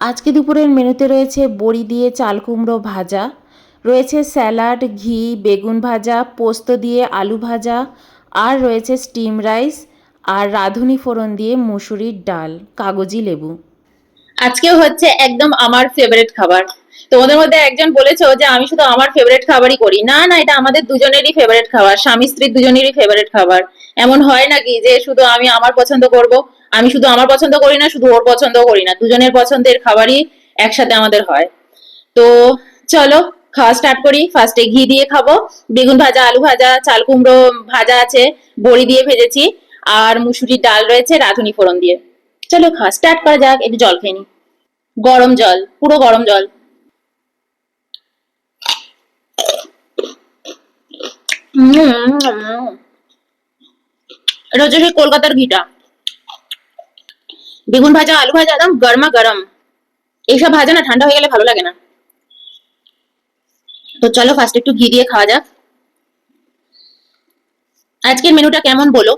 আজকে দুপুরের মেনুতে রয়েছে বড়ি দিয়ে চাল কুমড়ো ভাজা, রয়েছে স্যালাড, ঘি, বেগুন ভাজা, পোস্ত দিয়ে আলু ভাজা, আর রয়েছে স্টিম রাইস আর রাঁধুনি ফোড়ন দিয়ে মুসুরির ডাল, কাগজি লেবু। আজকে হচ্ছে একদম আমার ফেভারিট খাবার। তোমাদের মধ্যে একজন বলেছ যে, আমি শুধু আমার ফেভারিট খাবারই করি। না না, এটা আমাদের দুজনেরই ফেভারিট খাবার। স্বামী স্ত্রীর দুজনেরই ফেভারিট খাবার। এমন হয় নাকি যে, শুধু আমি আমার পছন্দ করব, আমি শুধু আমার পছন্দ করি না, শুধু ওর পছন্দ করি না। দুজনের পছন্দের খাবারই একসাথে আমাদের হয়। তো চলো, খাওয়া স্টার্ট করি। ফার্স্টে ঘি দিয়ে খাব। বেগুন ভাজা, আলু ভাজা, চাল কুমড়ো ভাজা আছে, বড়ি দিয়ে ভেজেছি। আর মুসুরির ডাল রয়েছে, রাঁধুনি ফোড়ন দিয়ে। চলো খাওয়া স্টার্ট করা যাক, একটু জল খেয়ে নি গরম জল, পুরো গরম জল। এটা হচ্ছে সেই কলকাতার ঘিটা। বেগুন ভাজা, আলু ভাজা, একদম গরমা গরম। এইসব ভাজা না ঠান্ডা হয়ে গেলে ভালো লাগে না। তো চলো ফার্স্ট একটু ঘি দিয়ে খাওয়া যাক। আজকের মেনুটা কেমন বলো?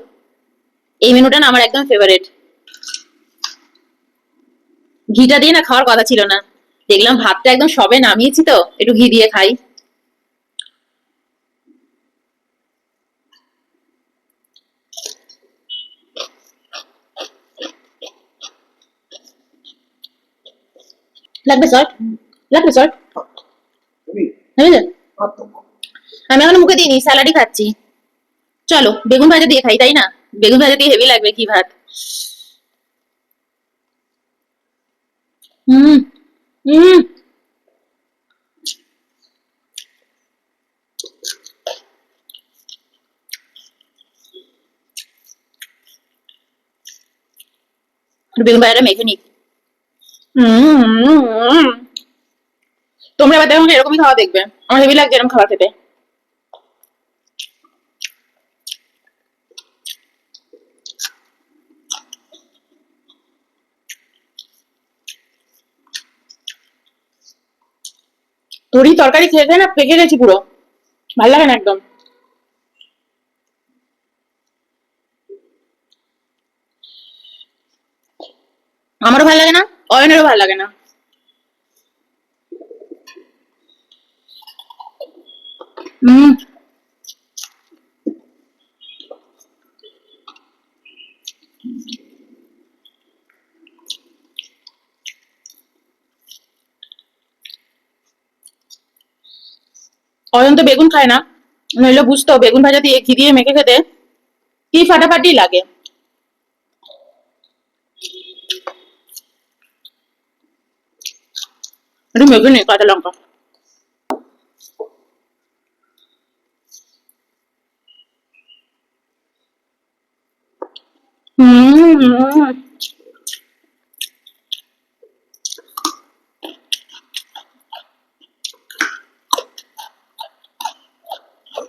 এই মেনুটা না আমার একদম ফেভারিট ঘিটা দিয়ে না খাওয়ার কথা ছিল না। দেখলাম ভাতটা একদম সবে নামিয়েছি তো, একটু ঘি দিয়ে খাই। লাগবে সল্ট লাগবে সল্ট আমি এখন মুখে দিইনি স্যালাডই খাচ্ছি। চলো বেগুন ভাজা দিয়ে খাই তাই না? বেগুন ভাজা দিয়ে হেভি লাগবে কি ভাত। হুম হুম বেগুন ভাজাটা মেখে নি হুম তোমরা এবার দেখো এরকমই খাওয়া দেখবে। আমার হেভি লাগছে এরকম খাবার খেতে। তরি তরকারি খেয়ে খেয়ে না পেকে গেছি পুরো। ভালো লাগে না একদম। আমারও ভালো লাগে না। অয়নেরও ভালো লাগে না হুম অয়ন তো বেগুন খায় না নইলে বুঝতো বেগুন ভাজা দিয়ে ঘি দিয়ে মেখে খেতে কি ফাটাফাটি লাগে একটু মেখে নে কাঁচা লঙ্কা হুম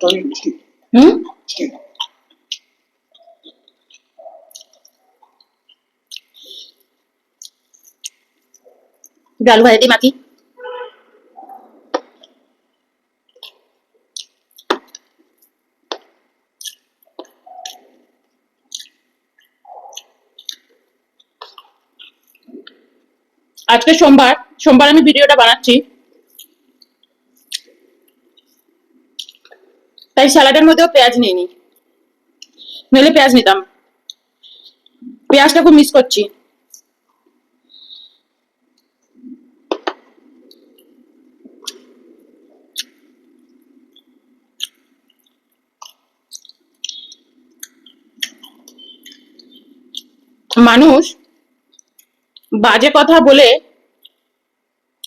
Tony, stick, হুম stick. একটু আলু ভাজা দিয়ে মাখি আজকে সোমবার সোমবার আমি ভিডিওটা বানাচ্ছি। তাই স্যালাডের মধ্যেও পেঁয়াজ নিইনি নইলে পেঁয়াজ নিতাম। পেঁয়াজটা খুব মিস করছি। মানুষ বাজে কথা বলে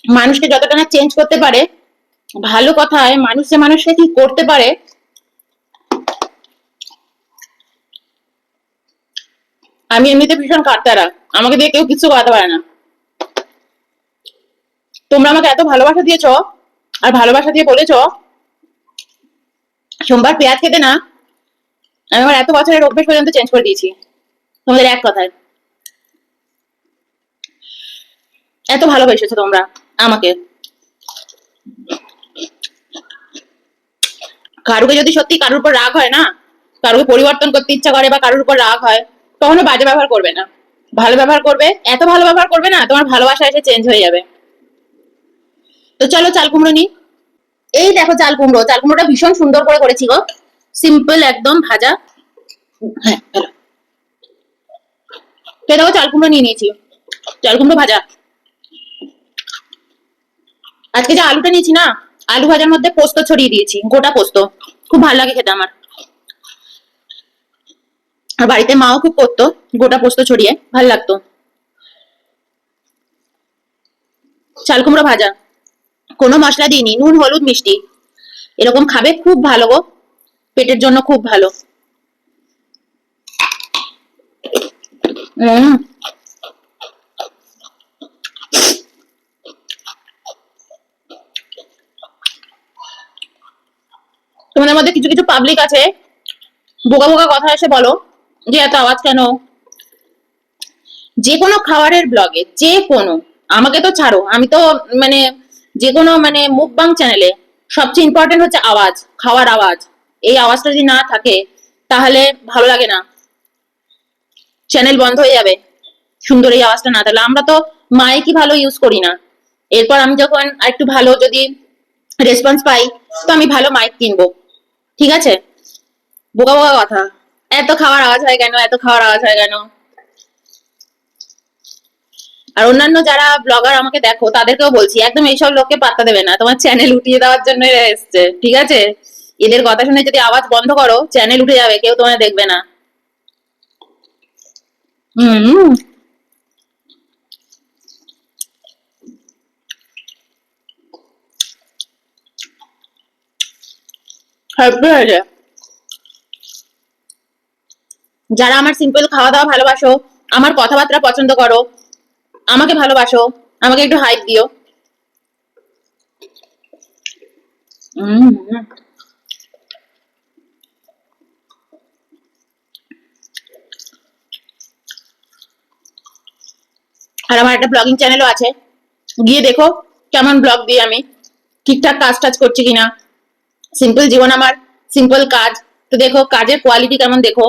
মানুষকে যতটা না চেঞ্জ করতে পারে, ভালো কথায় মানুষ মানুষকে কি করতে পারে, আমি এমনিতে ভীষণ কাটতারা আমাকে দিয়ে কেউ কিছু করাতে পারে না। তোমরা আমাকে এত ভালোবাসা দিয়েছ, আর ভালোবাসা দিয়ে বলেছ, সোমবার পেঁয়াজ খেতে না, আমি আমার এত বছরের অভ্যেস পর্যন্ত চেঞ্জ করে দিয়েছি। তোমাদের এক কথায়। এত ভালোবেসেছো তোমরা। আমাকে। কারুকে যদি সত্যি কারোর উপর রাগ হয় না, কারুকে পরিবর্তন করতে ইচ্ছা করে বা কারোর উপর রাগ হয়, কখনো বাজে ব্যবহার করবে না। ভালো ব্যবহার করবে, এত ভালো ব্যবহার করবে না, তোমার ভালোবাসা এসে চেঞ্জ হয়ে যাবে। তো চলো চাল কুমড়ো নি এই দেখো চাল কুমড়ো, চাল কুমড়োটা ভীষণ সুন্দর করে করেছি গো। সিম্পল একদম ভাজা। হ্যাঁ দেখো চাল কুমড়ো নিয়ে নিয়েছি। চাল কুমড়ো ভাজা। আজকে যে আলুটা নিয়েছি না, আলু ভাজার মধ্যে পোস্ত ছড়িয়ে দিয়েছি, গোটা পোস্ত। খুব ভালো লাগে খেতে আমার। আর বাড়িতে মাও খুব করতো, গোটা পোস্ত ছড়িয়ে, ভালো লাগতো। চাল কুমড়ো ভাজা। কোনো মশলা দিইনি, নুন, হলুদ, মিষ্টি। এরকম খাবে খুব ভালো গো, পেটের জন্য খুব ভালো। উম। মধ্যে কিছু কিছু পাবলিক আছে। বোকা বোকা কথা এসে বলো যে এত আওয়াজ কেন? যে কোনো খাবারের ব্লগে যে কোনো, আমাকে তো ছাড়ো, আমি তো মানে যে কোনো মানে মুখবাং চ্যানেলে সবচেয়ে ইম্পর্টেন্ট হচ্ছে আওয়াজ, খাওয়ার আওয়াজ। এই আওয়াজটা যদি না থাকে, তাহলে ভালো লাগে না। চ্যানেল বন্ধ হয়ে যাবে। সুন্দর এই আওয়াজটা না থাকলে আমরা তো মাইকই ভালো ইউজ করি না। এরপর আমি যখন একটু ভালো যদি রেসপন্স পাই, তো আমি ভালো মাইক কিনবো। ঠিক আছে? বোকা বোকা কথা। এত খাওয়ার আওয়াজ হয় কেন? এত খাওয়ার আওয়াজ হয় কেন? আর অন্যান্য যারা ব্লগার আমাকে দেখো, তাদেরকেও বলছি, একদম এইসব লোককে পাত্তা দেবে না। তোমার চ্যানেল উঠিয়ে দেওয়ার জন্য এসছে, ঠিক আছে? এদের কথা শুনে যদি আওয়াজ বন্ধ করো চ্যানেল উঠে যাবে, কেউ তোমায় দেখবে না। হুম। যারা আমার সিম্পল খাওয়া দাওয়া ভালোবাসো, আমার কথাবার্তা পছন্দ করো, আমাকে ভালোবাসো, আমাকে একটু হাইপ দিও। আর আমার একটা ব্লগিং চ্যানেলও আছে। গিয়ে দেখো কেমন ব্লগ দিই আমি। ঠিকঠাক কাজ টাজ করছি কিনা। সিম্পল জীবন আমার সিম্পল কাজ। তো দেখো, কাজের কোয়ালিটি কেমন দেখো?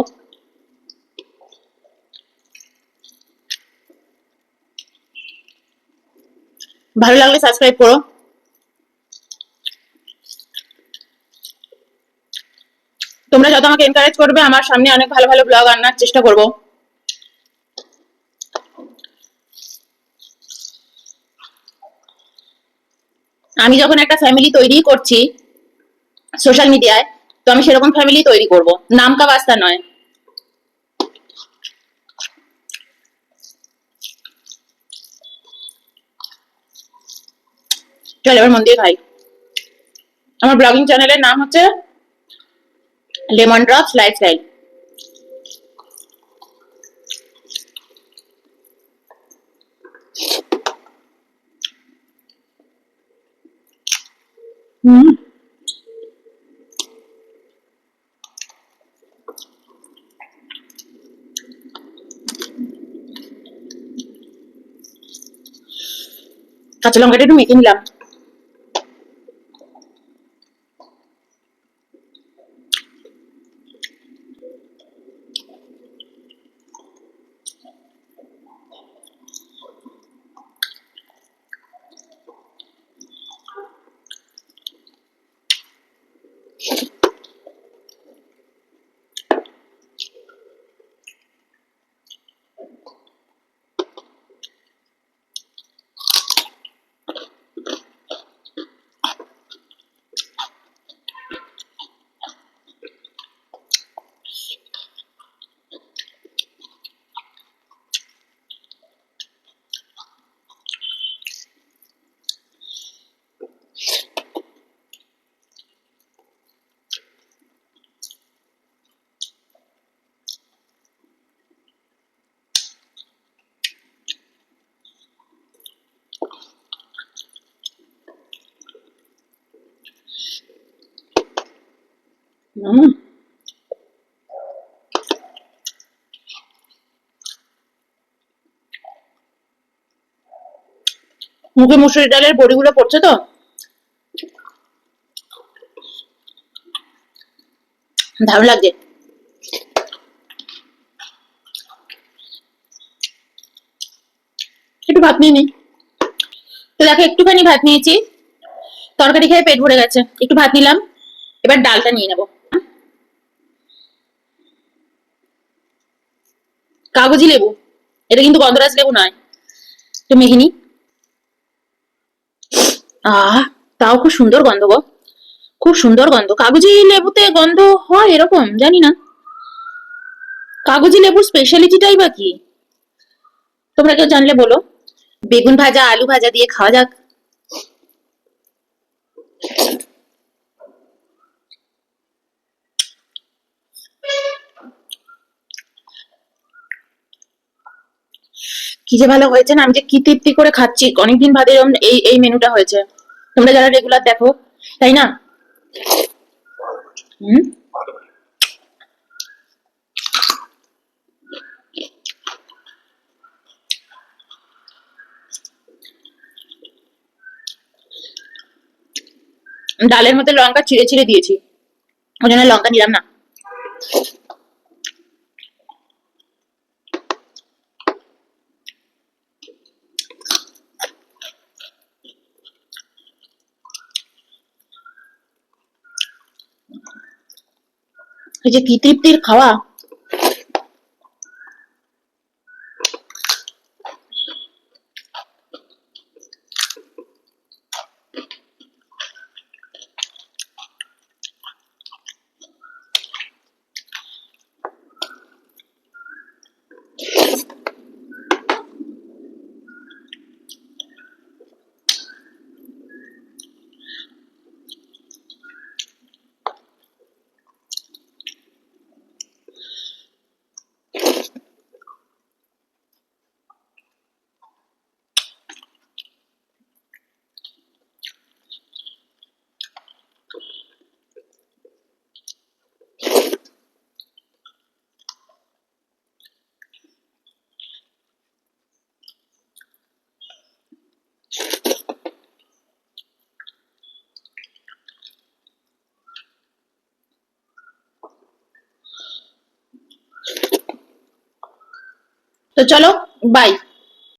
ভালো লাগলে সাবস্ক্রাইব করো। তোমরা যত আমাকে এনকারেজ করবে, আমার সামনে অনেক ভালো ভালো ব্লগ আনার চেষ্টা করব। আমি যখন একটা ফ্যামিলি তৈরি করছি সোশ্যাল মিডিয়ায় তো আমি সেরকম ফ্যামিলি তৈরি করব। নাম কা বাস্তা নয়। চল এবার মন দিয়ে খাই আমার ব্লগিং চ্যানেলের নাম হচ্ছে লেমন ড্রপস লাইফস্টাইল হুম। কাঁচা লঙ্কাটা একটু মেখে নিলাম। হুম মুখে মুসুরি ডালের বড়িগুলো পড়ছে তো? দারুণ লাগছে। একটু ভাত নিয়ে নি। তো দেখো, একটুখানি ভাত নিয়েছি। তরকারি খেয়ে পেট ভরে গেছে। একটু ভাত নিলাম। এবার ডালটা নিয়ে নেব। কাগজি লেবু। এটা কিন্তু গন্ধরাজ লেবু নয়। মেঘিনি আহ, তাও খুব সুন্দর গন্ধ গো। খুব সুন্দর গন্ধ। কাগজি লেবুতে গন্ধ হয় এরকম, জানি না। কাগজি লেবুর স্পেশালিটিটাই বা কি? তোমরা কেউ জানলে বলো। বেগুন ভাজা, আলু ভাজা দিয়ে খাওয়া যাক। কি যে ভালো হয়েছে না, আমি যে কি তৃপ্তি করে খাচ্ছি, অনেকদিন বাদে এই এই মেনুটা হয়েছে। তোমরা যারা রেগুলার দেখো, তাই না? ডালের মধ্যে লঙ্কা চিড়ে চিড়ে দিয়েছি। ওই জন্য লঙ্কা নিলাম না। এই যে কি তৃপ্তির খাওয়া তো চলো বাই